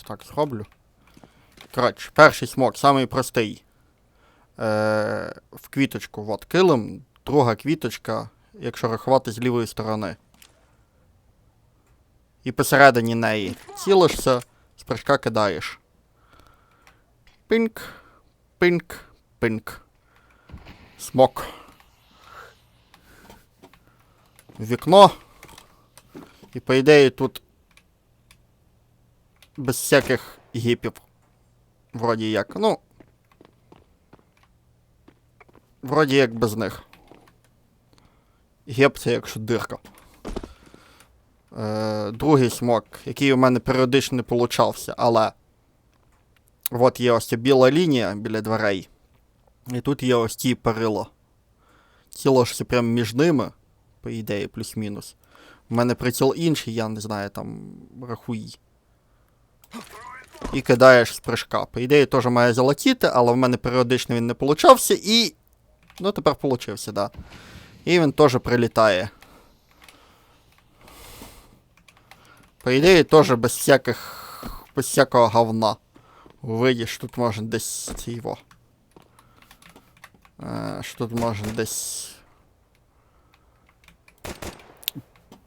Ось так зроблю. Коротше, перший смок, самий простий. Е, в квіточку, от килим, друга квіточка, якщо рахувати з лівої сторони. І посередині неї цілишся, з прыжка кидаєш. Пинк, пинк, пинк. Смок. Вікно. І по ідеї тут без всяких гіпів. Вроді як. Ну. Вроді як без них. Геп це якщо дирка. Е, другий смок, який у мене періодично не получався, але. От є ось ця біла лінія біля дверей. І тут є ось ті перила. Цілишся прямо між ними, по ідеї, плюс-мінус. У мене приціл інший, я не знаю, там рахуй. І кидаєш з прыжка. По ідеї теж має залетіти, але в мене періодично він не получався і. Ну, тепер получився, да. І він теж прилітає. По ідеї, теж без всяких. без всякого говна. Видиш, тут можна десь його. Е, що тут можна десь.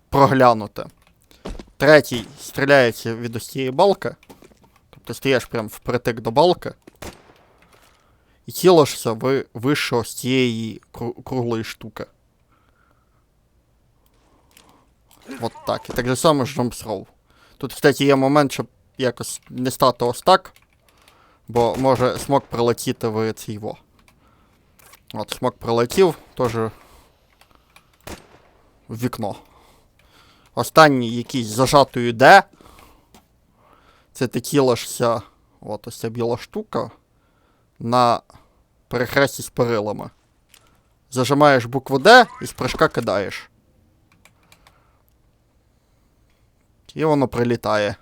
Проглянути. Третій стріляється від ось цієї балки. Тобто стоїш прям впритик до балки. І цілишся ви вище з цієї кру- круглої штуки. От так. І так же само з Jumpthrow. Тут, кстати, є момент, щоб якось не стати ось так. Бо може смок прилетіти в цей во. От, смок прилетів, теж в вікно. Останній якийсь зажатою Д. Це ти тілишся, от ось ця біла штука, на перехресті з перилами. Зажимаєш букву Д і з прыжка кидаєш. І воно прилітає.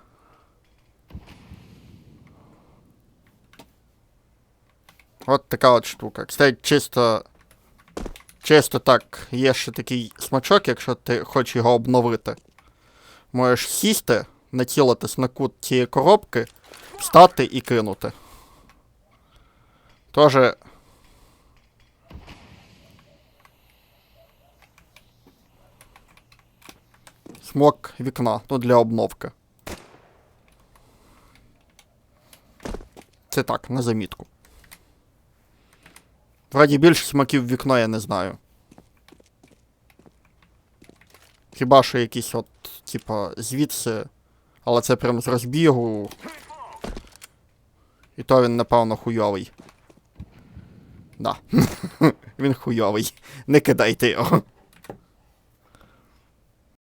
От така от штука. Кстати, чисто. Чисто так, є ще такий смачок, якщо ти хочеш його обновити. Можеш сісти, націлитись на кут цієї коробки, встати і кинути. Тоже. Смок вікна, ну для обновки. Це так, на замітку. Вроді більше смаків вікно я не знаю. Хіба що якісь от, типа, звідси. Але це прям з розбігу. І то він, напевно, хуйовий. Да. він хуйовий. Не кидайте його.